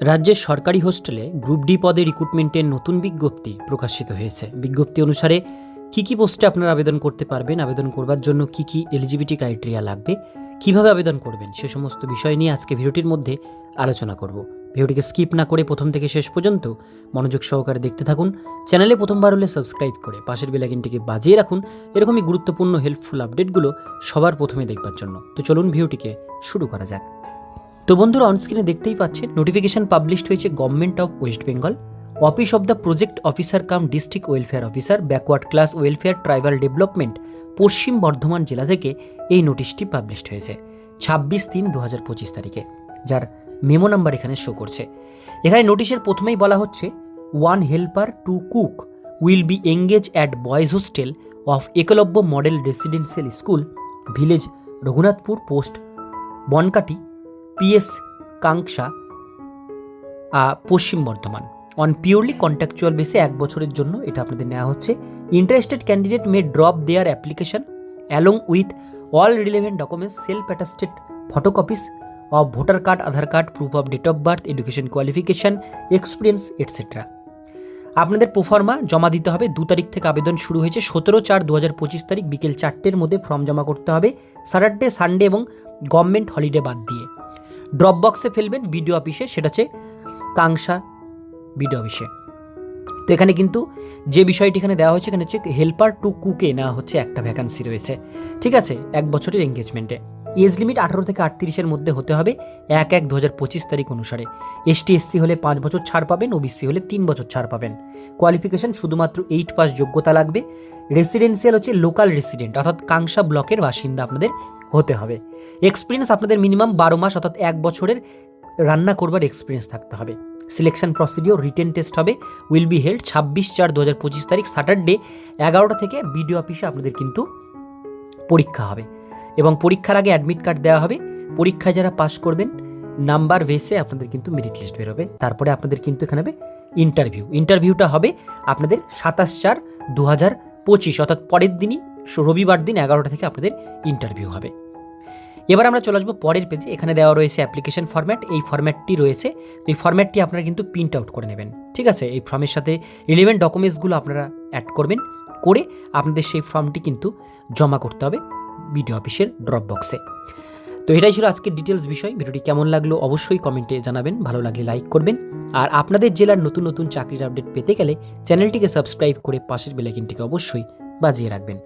রাজ্যের সরকারি হোস্টেলে গ্রুপ ডি পদে রিক্রুটমেন্টের নতুন বিজ্ঞপ্তি প্রকাশিত হয়েছে। বিজ্ঞপ্তি অনুসারে কী কী পোস্টে আপনারা আবেদন করতে পারবেন, আবেদন করবার জন্য কী কী এলিজিবিলিটি ক্রাইটেরিয়া লাগবে, কীভাবে আবেদন করবেন, সে সমস্ত বিষয় নিয়ে আজকে ভিডিওটির মধ্যে আলোচনা করব। ভিডিওটিকে স্কিপ না করে প্রথম থেকে শেষ পর্যন্ত মনোযোগ সহকারে দেখতে থাকুন, চ্যানেলে প্রথমবার হলে সাবস্ক্রাইব করে পাশের বেলাকিনটিকে বাজিয়ে রাখুন, এরকমই গুরুত্বপূর্ণ হেল্পফুল আপডেটগুলো সবার প্রথমে দেখবার জন্য। তো চলুন ভিডিওটিকে শুরু করা যাক। তো বন্ধুরা অনস্ক্রিনে দেখতেই পাচ্ছেন নোটিফিকেশন পাবলিশড হয়েছে government of West Bengal office of the project officer cum district welfare officer backward class welfare tribal development Paschim Bardhaman জেলা থেকে এই নোটিশটি পাবলিশড হয়েছে, ছাব্বিশ তিন দু হাজার পঁচিশ তারিখে, যার মেমো নাম্বার এখানে শো করছে। এখানে নোটিশের প্রথমেই বলা হচ্ছে one helper two cook will be engage at boys hostel of Eklavya model residential school village Raghunathpur post Bankati PS Kangsa Paschim Bardhaman. On purely contractual বেসে এক বছরের জন্য এটা আপনাদের নেওয়া হচ্ছে। Interested candidate may drop their application along with all relevant documents self attested photocopies of voter card Aadhaar card proof of date of birth education qualification experience etcetera আপনাদের proforma জমা দিতে হবে, দু তারিখ থেকে আবেদন শুরু হয়েছে, সতেরো চার দু হাজার পঁচিশ তারিখ বিকেল চারটের মধ্যে ফর্ম জমা করতে হবে স্যাটারডে সানডে এবং গভর্নমেন্ট হলিডে বাদ দিয়ে। ড্রপ বক্সে ফেলবেন বিডিও অফিসে, সেটা হচ্ছে কাংসা বিডিও অফিসে। তো এখানে কিন্তু যে বিষয়টি এখানে দেওয়া হয়েছে, এখানে হচ্ছে হেল্পার টু কুকে না হচ্ছে একটা ভ্যাকান্সি রয়েছে। ঠিক আছে? এক বছরের এঙ্গেজমেন্টে এজ লিমিট আঠারো থেকে আটত্রিশের মধ্যে হতে হবে এক এক দু হাজার পঁচিশ তারিখ অনুসারে। এসটি এসসি হলে পাঁচ বছর ছাড় পাবেন ওবিসি হলে তিন বছর ছাড় পাবেন। কোয়ালিফিকেশন শুধুমাত্র এইট পাস যোগ্যতা লাগবে। রেসিডেন্সিয়াল হচ্ছে লোকাল রেসিডেন্ট অর্থাৎ কাংসা ব্লকের বাসিন্দা আপনাদের হতে হবে। এক্সপিরিয়েন্স আপনাদের মিনিমাম বারো মাস অর্থাৎ এক বছরের রান্না করবার এক্সপিরিয়েন্স থাকতে হবে। সিলেকশন প্রসিডিওর রিটেন টেস্ট হবে। উইল বি হেল্ড ছাব্বিশ চার দু হাজার পঁচিশ তারিখ স্যাটারডে এগারোটা থেকে বিডিও অফিসে আপনাদের কিন্তু পরীক্ষা হবে। এবং পরীক্ষার আগে অ্যাডমিট কার্ড দেওয়া হবে। পরীক্ষায় যারা পাস করবেন নাম্বার বেসে আপনাদের কিন্তু মেরিট লিস্ট বেরোবে তারপরে আপনাদের কিন্তু এখানে হবে ইন্টারভিউ ইন্টারভিউটা হবে আপনাদের সাতাশ চার দু হাজার পঁচিশ, অর্থাৎ পরের দিনই, রবিবার দিন এগারোটা থেকে আপনাদের ইন্টারভিউ হবে। এবার আমরা চলে আসব পরের পেজে এখানে দেওয়া রয়েছে অ্যাপ্লিকেশন ফরম্যাট এই ফর্ম্যাটটি রয়েছে। তো এই ফর্ম্যাটটি আপনারা কিন্তু প্রিন্ট আউট করে নেবেন। ঠিক আছে? এই ফর্মের সাথে রিলেভেন্ট ডকুমেন্টসগুলো আপনারা অ্যাড করবেন, করে আপনাদের সেই ফর্মটি কিন্তু জমা করতে হবে বিডিও অফিসের ড্রপ বক্সে তো এটাই ছিল আজকের ডিটেলস বিষয়। ভিডিওটি কেমন লাগল অবশ্যই কমেন্টে জানাবেন। ভালো লাগলে লাইক করবেন। আর আপনাদের জেলার নতুন নতুন চাকরির আপডেট পেতে গেলে চ্যানেলটিকে সাবস্ক্রাইব করে পাশের বেলাইকিনটিকে অবশ্যই বাজিয়ে রাখবেন।